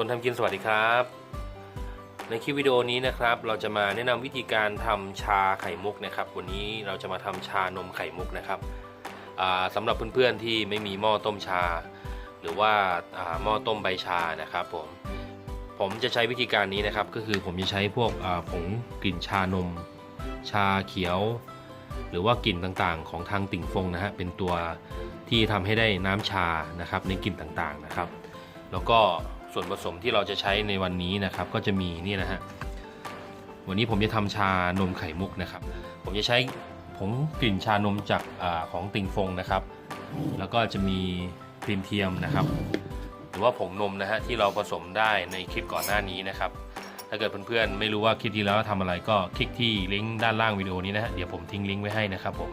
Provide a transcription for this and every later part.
คนทำกินสวัสดีครับ ในคลิปวิดีโอนี้นะครับ เราจะมาแนะนำวิธีการทำชาไข่มุกนะครับ วันนี้เราจะมาทำชานมไข่มุกนะครับอ่าสำหรับเพื่อนๆที่ไม่มีหม้อต้มชา หรือว่าหม้อต้มใบชานะครับผมผมจะใช้วิธีการนี้นะครับ ก็คือผมจะใช้พวกผงกลิ่นชานม ชาเขียว หรือว่ากลิ่นต่างๆ ของทางติ่งฟงนะฮะเป็นตัวที่ทำให้ได้น้ำชานะครับในกลิ่นต่างๆนะครับ แล้วก็ ส่วนผสมที่เราจะใช้ในวันนี้นะครับ ก็จะมีนี่นะฮะวันนี้ผมจะทำชานมไข่มุกนะครับ ผมจะใช้ผงกลิ่นชานมจากอของติ่งฟงนะครับ แล้วก็จะมีครีมเทียมนะครับ หรือว่าผงนมนะฮะที่เราผสมได้ในคลิปก่อนหน้านี้นะครับ ถ้าเกิดเพื่อนๆไม่รู้ว่าคลิปที่แล้วทำอะไรก็คลิกที่ลิงก์ด้านล่างวิดีโอนี้นะฮะเดี๋ยวผมทิ้งลิงก์ไว้ให้นะครับผม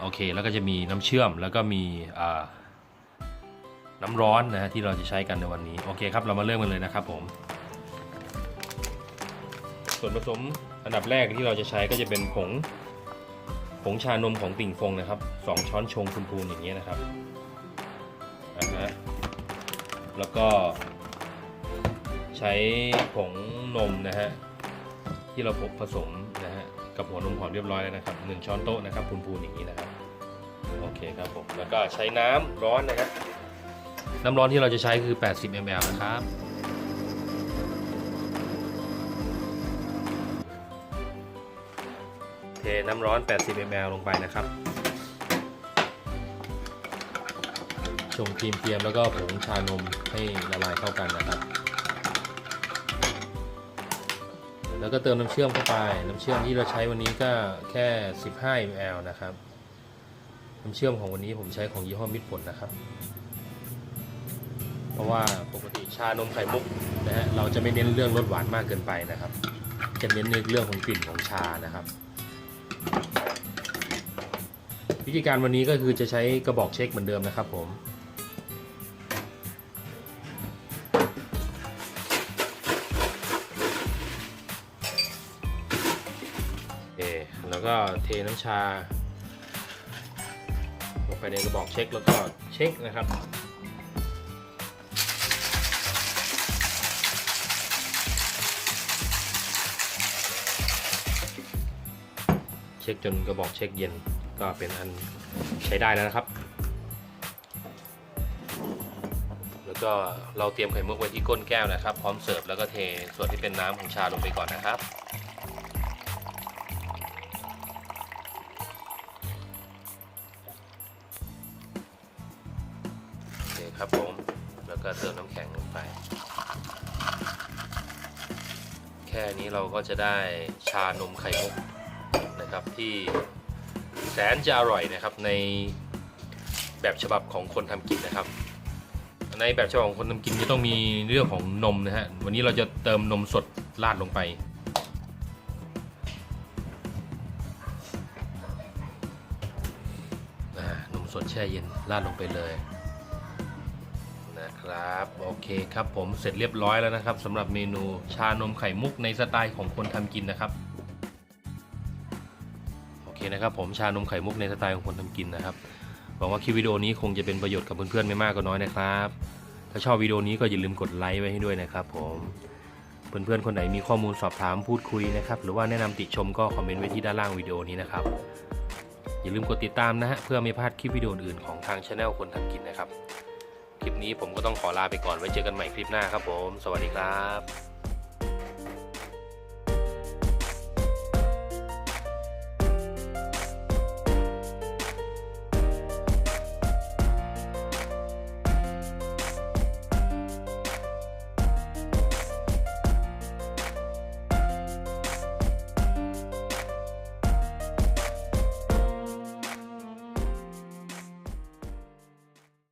โอเค แล้วก็จะมีน้ำเชื่อมแล้วก็มี น้ำร้อนนะฮะที่เราจะใช้กันในวันนี้โอเคครับเรามาเริ่มกันเลยนะครับผม ส่วนผสมอันดับแรกที่เราจะใช้ก็จะเป็นผงผงชานมของติ่งฟงนะครับสองช้อนชงพูนๆอย่างเงี้ยนะครับอ่าฮะแล้วก็ใช้ผงนมนะฮะที่เราผสมนะฮะกับหัวนมหอมเรียบร้อยแล้วนะครับหนึ่งช้อนโต๊ะนะครับพูนๆอย่างนี้นะครับโอเคครับผมแล้วก็ใช้น้ำร้อนนะฮะ น้ำร้อนที่เราจะใช้คือ 80 ml นะครับ เทน้ำร้อน 80 ml ลงไปนะครับ ชงครีมเทียมแล้วก็ผงชานมให้ละลายเข้ากันนะครับ แล้วก็เติมน้ำเชื่อมเข้าไป น้ำเชื่อมที่เราใช้วันนี้ก็แค่ 15 ml นะครับ น้ำเชื่อมของวันนี้ผมใช้ของยี่ห้อมิตรผลนะครับ เพราะว่าปกติชานมไข่มุกนะฮะเราจะไม่เน้นเรื่องรสหวานมากเกินไปนะครับ จะเน้นในเรื่องของกลิ่นของชานะครับ วิธีการวันนี้ก็คือจะใช้กระบอกเช็คเหมือนเดิมนะครับผมโอแล้วก็เทน้ำชาลงไปในกระบอกเช็คแล้วก็เช็คนะครับ ช็คจนกระบอกเช็คเย็นก็เป็นอันใช้ได้แล้วนะครับ แล้วก็เราเตรียมไข่มุกไว้ที่ก้นแก้วนะครับ พร้อมเสิร์ฟแล้วก็เทส่วนที่เป็นน้ำของชาลงไปก่อนนะครับโอเคครับผมแล้วก็เติมน้ำแข็งลงไป แค่นี้เราก็จะได้ชานมไข่มุก นะครับที่แสนจะอร่อยนะครับในแบบฉบับของคนทำกินนะครับ ในแบบฉบับของคนทำกินจะต้องมีเรื่องของนมนะฮะวันนี้เราจะเติมนมสดราดลงไปนมสดแช่เย็นราดลงไปเลยนะครับโอเคครับผมเสร็จเรียบร้อยแล้วนะครับสำหรับเมนูชานมไข่มุกในสไตล์ของคนทำกินนะครับ นะครับผมชานมไข่มุกในสไตล์ของคนทำกินนะครับหวังว่าคลิปวิดีโอนี้คงจะเป็นประโยชน์กับเพื่อนๆไม่มากก็น้อยนะครับ ถ้าชอบวิดีโอนี้ก็อย่าลืมกดไลค์ไว้ให้ด้วยนะครับผมเพื่อนๆคนไหนมีข้อมูลสอบถามพูดคุยนะครับหรือว่าแนะนำติชมก็คอมเมนต์ไว้ที่ด้านล่างวิดีโอนี้นะครับอย่าลืมกดติดตามนะฮะเพื่อไม่พลาดคลิปวิดีโออื่นของทางช anel คนทำกินนะครับ คลิปนี้ผมก็ต้องขอลาไปก่อนไว้เจอกันใหม่คลิปหน้าครับผม สวัสดีครับ